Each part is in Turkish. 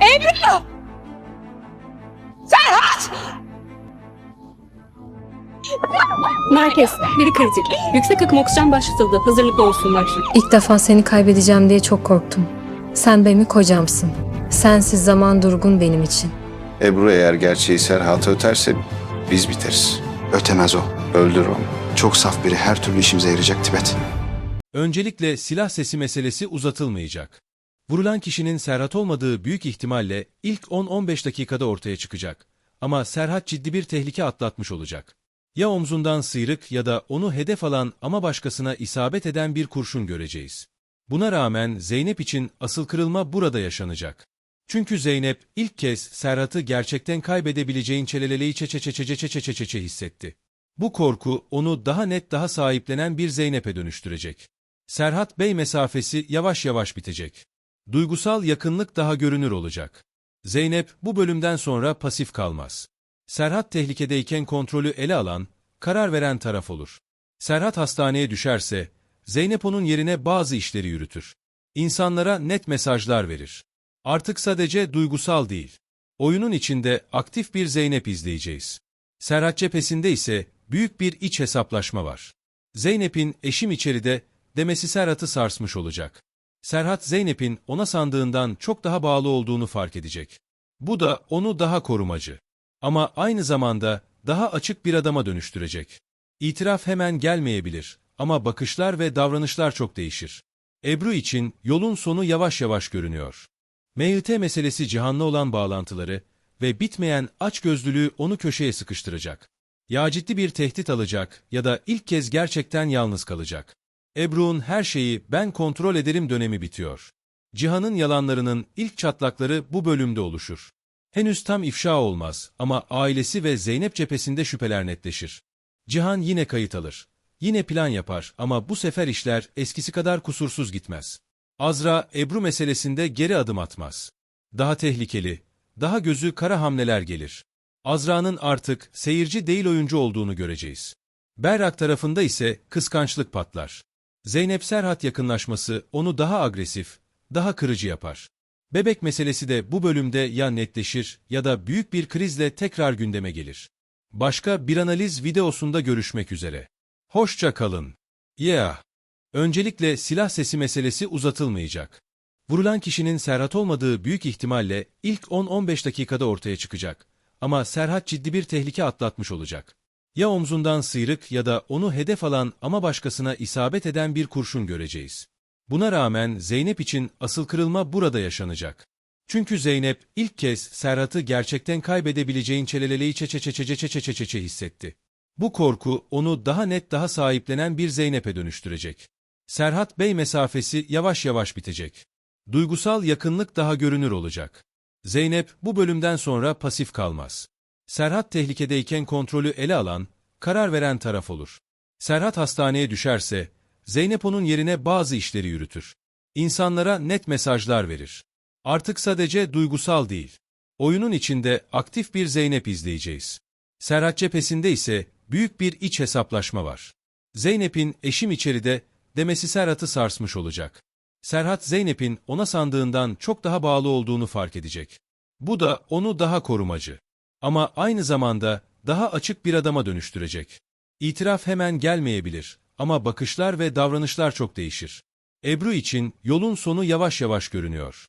Ebru! Serhat! Merkez, biri kritik. Yüksek akım oksijen başlatıldı. Hazırlıklı olsunlar. İlk defa seni kaybedeceğim diye çok korktum. Sen benim kocamsın. Sensiz zaman durgun benim için. Ebru eğer gerçeği Serhat'a öterse biz biteriz. Ötemez o. Öldür onu. Çok saf biri her türlü işimize yarayacak Tibet. Öncelikle silah sesi meselesi uzatılmayacak. Vurulan kişinin Serhat olmadığı büyük ihtimalle ilk 10-15 dakikada ortaya çıkacak. Ama Serhat ciddi bir tehlike atlatmış olacak. Ya omzundan sıyrık ya da onu hedef alan ama başkasına isabet eden bir kurşun göreceğiz. Buna rağmen Zeynep için asıl kırılma burada yaşanacak. Çünkü Zeynep ilk kez Serhat'ı gerçekten kaybedebileceğin çeleleleyi çeçeçeçeçeçeçeçeçe hissetti. Bu korku onu daha net daha sahiplenen bir Zeynep'e dönüştürecek. Serhat Bey mesafesi yavaş yavaş bitecek. Duygusal yakınlık daha görünür olacak. Zeynep bu bölümden sonra pasif kalmaz. Serhat tehlikedeyken kontrolü ele alan, karar veren taraf olur. Serhat hastaneye düşerse, Zeynep onun yerine bazı işleri yürütür. İnsanlara net mesajlar verir. Artık sadece duygusal değil. Oyunun içinde aktif bir Zeynep izleyeceğiz. Serhat cephesinde ise büyük bir iç hesaplaşma var. Zeynep'in eşim içeride demesi Serhat'ı sarsmış olacak. Serhat Zeynep'in ona sandığından çok daha bağlı olduğunu fark edecek. Bu da onu daha korumacı. Ama aynı zamanda daha açık bir adama dönüştürecek. İtiraf hemen gelmeyebilir ama bakışlar ve davranışlar çok değişir. Ebru için yolun sonu yavaş yavaş görünüyor. MYT meselesi Cihan'la olan bağlantıları ve bitmeyen açgözlülüğü onu köşeye sıkıştıracak. Ya ciddi bir tehdit alacak ya da ilk kez gerçekten yalnız kalacak. Ebru'nun her şeyi ben kontrol ederim dönemi bitiyor. Cihan'ın yalanlarının ilk çatlakları bu bölümde oluşur. Henüz tam ifşa olmaz ama ailesi ve Zeynep cephesinde şüpheler netleşir. Cihan yine kayıt alır. Yine plan yapar ama bu sefer işler eskisi kadar kusursuz gitmez. Azra, Ebru meselesinde geri adım atmaz. Daha tehlikeli, daha gözü kara hamleler gelir. Azra'nın artık seyirci değil oyuncu olduğunu göreceğiz. Berrak tarafında ise kıskançlık patlar. Zeynep Serhat yakınlaşması onu daha agresif, daha kırıcı yapar. Bebek meselesi de bu bölümde ya netleşir ya da büyük bir krizle tekrar gündeme gelir. Başka bir analiz videosunda görüşmek üzere. Hoşça kalın. Yeah. Öncelikle silah sesi meselesi uzatılmayacak. Vurulan kişinin Serhat olmadığı büyük ihtimalle ilk 10-15 dakikada ortaya çıkacak. Ama Serhat ciddi bir tehlike atlatmış olacak. Ya omzundan sıyrık ya da onu hedef alan ama başkasına isabet eden bir kurşun göreceğiz. Buna rağmen Zeynep için asıl kırılma burada yaşanacak. Çünkü Zeynep ilk kez Serhat'ı gerçekten kaybedebileceğin çeleleleyi çeçeçeçeçeçeçeçeçe hissetti. Bu korku onu daha net daha sahiplenen bir Zeynep'e dönüştürecek. Serhat Bey mesafesi yavaş yavaş bitecek. Duygusal yakınlık daha görünür olacak. Zeynep bu bölümden sonra pasif kalmaz. Serhat tehlikedeyken kontrolü ele alan, karar veren taraf olur. Serhat hastaneye düşerse, Zeynep onun yerine bazı işleri yürütür. İnsanlara net mesajlar verir. Artık sadece duygusal değil. Oyunun içinde aktif bir Zeynep izleyeceğiz. Serhat cephesinde ise büyük bir iç hesaplaşma var. Zeynep'in eşim içeride demesi Serhat'ı sarsmış olacak. Serhat Zeynep'in ona sandığından çok daha bağlı olduğunu fark edecek. Bu da onu daha korumacı. Ama aynı zamanda daha açık bir adama dönüştürecek. İtiraf hemen gelmeyebilir ama bakışlar ve davranışlar çok değişir. Ebru için yolun sonu yavaş yavaş görünüyor.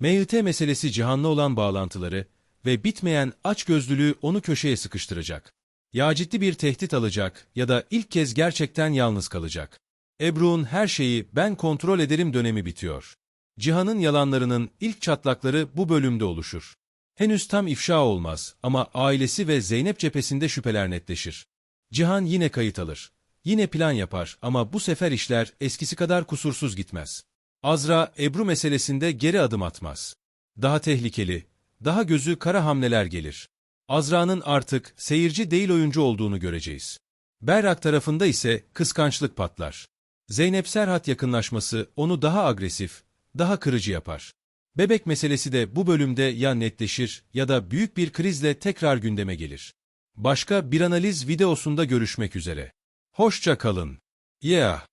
MYT meselesi Cihan'la olan bağlantıları ve bitmeyen açgözlülüğü onu köşeye sıkıştıracak. Ya ciddi bir tehdit alacak ya da ilk kez gerçekten yalnız kalacak. Ebru'nun her şeyi ben kontrol ederim dönemi bitiyor. Cihan'ın yalanlarının ilk çatlakları bu bölümde oluşur. Henüz tam ifşa olmaz ama ailesi ve Zeynep cephesinde şüpheler netleşir. Cihan yine kayıt alır. Yine plan yapar ama bu sefer işler eskisi kadar kusursuz gitmez. Azra, Ebru meselesinde geri adım atmaz. Daha tehlikeli, daha gözü kara hamleler gelir. Azra'nın artık seyirci değil oyuncu olduğunu göreceğiz. Berrak tarafında ise kıskançlık patlar. Zeynep Serhat yakınlaşması onu daha agresif, daha kırıcı yapar. Bebek meselesi de bu bölümde ya netleşir ya da büyük bir krizle tekrar gündeme gelir. Başka bir analiz videosunda görüşmek üzere. Hoşça kalın. Yeah.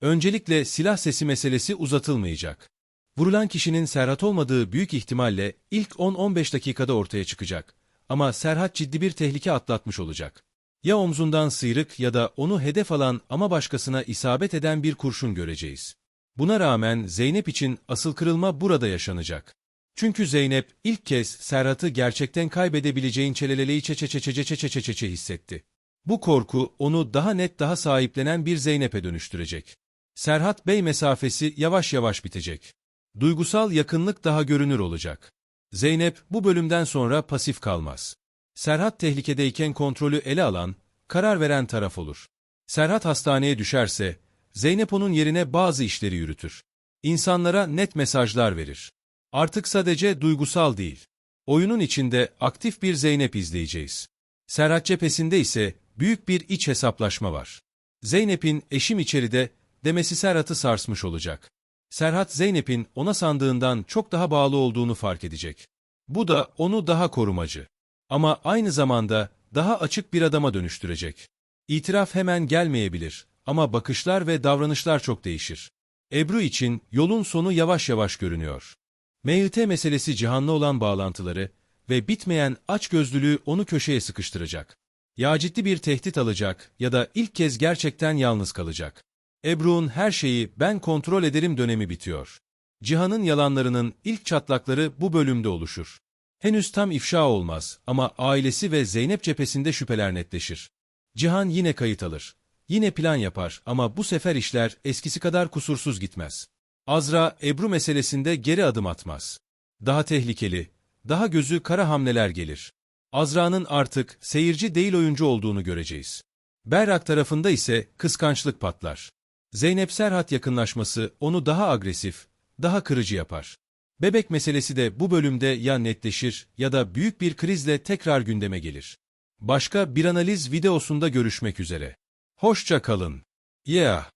Öncelikle silah sesi meselesi uzatılmayacak. Vurulan kişinin Serhat olmadığı büyük ihtimalle ilk 10-15 dakikada ortaya çıkacak. Ama Serhat ciddi bir tehlike atlatmış olacak. Ya omzundan sıyrık ya da onu hedef alan ama başkasına isabet eden bir kurşun göreceğiz. Buna rağmen Zeynep için asıl kırılma burada yaşanacak. Çünkü Zeynep ilk kez Serhat'ı gerçekten kaybedebileceğin çeleleleyi çeçeçeçeçeçeçeçeçeçe hissetti. Bu korku onu daha net daha sahiplenen bir Zeynep'e dönüştürecek. Serhat Bey mesafesi yavaş yavaş bitecek. Duygusal yakınlık daha görünür olacak. Zeynep bu bölümden sonra pasif kalmaz. Serhat tehlikedeyken kontrolü ele alan, karar veren taraf olur. Serhat hastaneye düşerse, Zeynep onun yerine bazı işleri yürütür. İnsanlara net mesajlar verir. Artık sadece duygusal değil. Oyunun içinde aktif bir Zeynep izleyeceğiz. Serhat cephesinde ise büyük bir iç hesaplaşma var. Zeynep'in eşim içeride demesi Serhat'ı sarsmış olacak. Serhat Zeynep'in ona sandığından çok daha bağlı olduğunu fark edecek. Bu da onu daha korumacı. Ama aynı zamanda daha açık bir adama dönüştürecek. İtiraf hemen gelmeyebilir ama bakışlar ve davranışlar çok değişir. Ebru için yolun sonu yavaş yavaş görünüyor. MYT meselesi Cihan'la olan bağlantıları ve bitmeyen açgözlülüğü onu köşeye sıkıştıracak. Ya ciddi bir tehdit alacak ya da ilk kez gerçekten yalnız kalacak. Ebru'nun her şeyi ben kontrol ederim dönemi bitiyor. Cihan'ın yalanlarının ilk çatlakları bu bölümde oluşur. Henüz tam ifşa olmaz ama ailesi ve Zeynep cephesinde şüpheler netleşir. Cihan yine kayıt alır. Yine plan yapar ama bu sefer işler eskisi kadar kusursuz gitmez. Azra, Ebru meselesinde geri adım atmaz. Daha tehlikeli, daha gözü kara hamleler gelir. Azra'nın artık seyirci değil oyuncu olduğunu göreceğiz. Berrak tarafında ise kıskançlık patlar. Zeynep Serhat yakınlaşması onu daha agresif, daha kırıcı yapar. Bebek meselesi de bu bölümde ya netleşir ya da büyük bir krizle tekrar gündeme gelir. Başka bir analiz videosunda görüşmek üzere. Hoşça kalın. Yeah.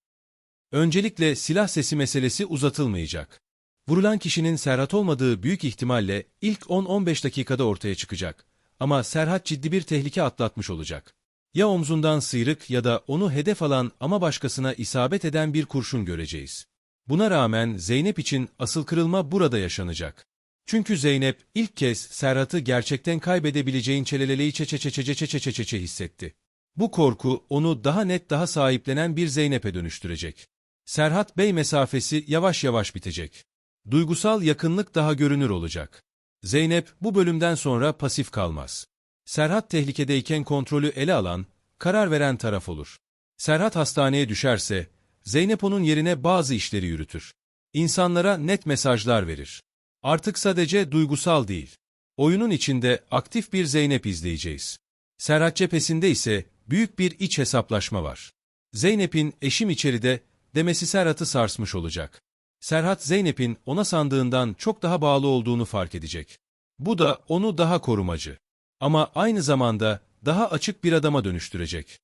Öncelikle silah sesi meselesi uzatılmayacak. Vurulan kişinin Serhat olmadığı büyük ihtimalle ilk 10-15 dakikada ortaya çıkacak. Ama Serhat ciddi bir tehlike atlatmış olacak. Ya omzundan sıyrık ya da onu hedef alan ama başkasına isabet eden bir kurşun göreceğiz. Buna rağmen Zeynep için asıl kırılma burada yaşanacak. Çünkü Zeynep ilk kez Serhat'ı gerçekten kaybedebileceğin çeleleleyi çeçeçeçeçeçeçeçeçe hissetti. Bu korku onu daha net daha sahiplenen bir Zeynep'e dönüştürecek. Serhat Bey mesafesi yavaş yavaş bitecek. Duygusal yakınlık daha görünür olacak. Zeynep bu bölümden sonra pasif kalmaz. Serhat tehlikedeyken kontrolü ele alan, karar veren taraf olur. Serhat hastaneye düşerse, Zeynep onun yerine bazı işleri yürütür. İnsanlara net mesajlar verir. Artık sadece duygusal değil. Oyunun içinde aktif bir Zeynep izleyeceğiz. Serhat cephesinde ise büyük bir iç hesaplaşma var. Zeynep'in eşim içeride demesi Serhat'ı sarsmış olacak. Serhat Zeynep'in ona sandığından çok daha bağlı olduğunu fark edecek. Bu da onu daha korumacı. Ama aynı zamanda daha açık bir adama dönüştürecek.